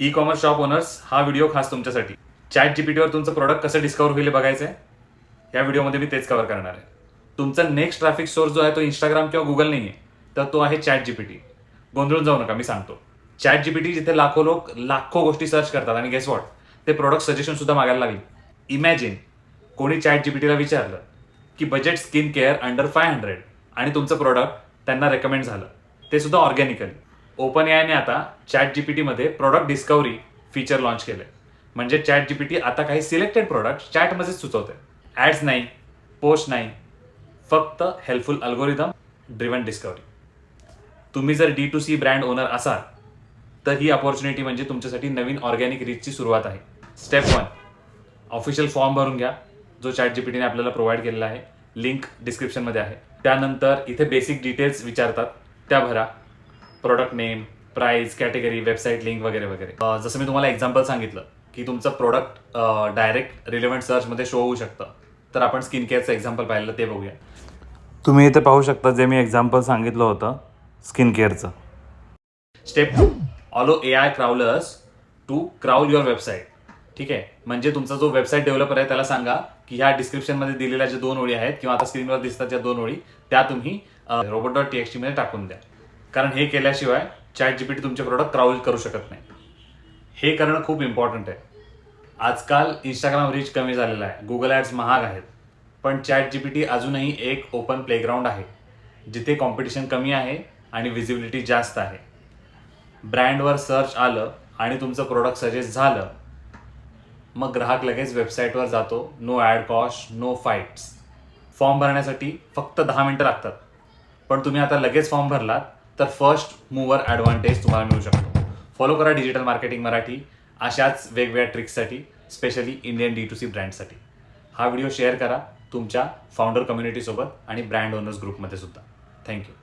E commerce shop owners हा video खास तुमच्यासाठी. चॅट जीपीटीवर तुमचं प्रोडक्ट कसं डिस्कवर होईल बघायचं आहे या व्हिडिओमध्ये मी तेच कव्हर करणार आहे. तुमचा नेक्स्ट ट्रॅफिक सोर्स जो आहे तो इंस्टाग्राम किंवा गुगल नाही आहे तर तो आहे चॅट जीपीटी गोंधळून जाऊ नका मी सांगतो. चॅट जीपीटी जिथे लाखो लोक लाखो गोष्टी सर्च करतात आणि गेस वॉट ते प्रोडक्ट सजेशन सुद्धा मागायला लागले. इमॅजिन कोणी चॅट जीपीटीला विचारलं की budget skin care under five hundred आणि तुमचं प्रोडक्ट त्यांना रेकमेंड झालं. ते सुद्धा ऑर्गॅनिकली ओपन एआयने आता चॅट जीपीटीमध्ये प्रोडक्ट डिस्कवरी फीचर लॉन्च केलंय. म्हणजे चॅट जीपीटी आता काही सिलेक्टेड प्रोडक्ट चॅटमध्येच सुचवते ॲड्स नाही पोस्ट नाही फक्त हेल्पफुल अल्गोरिदम ड्रिव्हन डिस्कवरी तुम्ही जर D to C brand owner असाल तर ही अपॉर्च्युनिटी म्हणजे तुमच्यासाठी नवीन ऑर्गॅनिक रीचची सुरुवात आहे. स्टेप वन ऑफिशियल फॉर्म भरून घ्या जो चॅट जीपीटीने आपल्याला प्रोव्हाइड केलेला आहे. लिंक डिस्क्रिप्शनमध्ये आहे. त्यानंतर इथे बेसिक डिटेल्स विचारतात. त्या भरा. Product name price category website link वगैरे वगैरे. जसं मी तुम्हाला एक्झाम्पल सांगितलं की तुमचं प्रोडक्ट डायरेक्ट रिलेव्हंट सर्चमध्ये शो होऊ शकतं. तर आपण स्किन केअरचं एक्झाम्पल पाहिलं ते बघूया. तुम्ही इथे पाहू शकता जे मी एक्झाम्पल सांगितलं होतं skin केअरचं step to allow A I crawlers to crawl your website ठीक आहे? म्हणजे तुमचा जो वेबसाईट डेव्हलपर आहे त्याला सांगा की ह्या डिस्क्रिप्शनमध्ये दिलेल्या ज्या दोन ओळी आहेत किंवा आता स्क्रीनवर दिसतात ज्या दोन ओळी त्या तुम्ही रोबोट डॉट टी मध्ये टाकून द्या. कारण हे केल्याशिवाय चॅट जीपीटी तुमचे प्रोडक्ट क्राउल करू शकत नाही. हे करणं खूप इम्पॉर्टंट आहे. आजकाल इंस्टाग्राम रीच कमी झालेला आहे. गुगल ॲड्स महाग आहेत. पण चॅट जीपीटी अजूनही एक ओपन प्लेग्राऊंड आहे जिथे कॉम्पिटिशन कमी आहे आणि विजिबिलिटी जास्त आहे. ब्रँडवर सर्च आलं आणि तुमचं प्रोडक्ट सजेस्ट झालं मग ग्राहक लगेच वेबसाईटवर जातो. No ad cost no fights form भरण्यासाठी फक्त दहा मिनटं लागतात. पण तुम्ही आता लगेच फॉर्म भरलात तर फर्स्ट मूवर ॲडव्हान्टेज तुम्हाला मिळू शकतो. फॉलो करा डिजिटल मार्केटिंग मराठी. अशाच वेगवेगळ्या ट्रिक्ससाठी specially Indian D to C ब्रँडसाठी हा व्हिडिओ शेअर करा तुमच्या फाउंडर कम्युनिटीसोबत आणि ब्रँड ओनर्स ग्रुपमध्ये सुद्धा. थँक्यू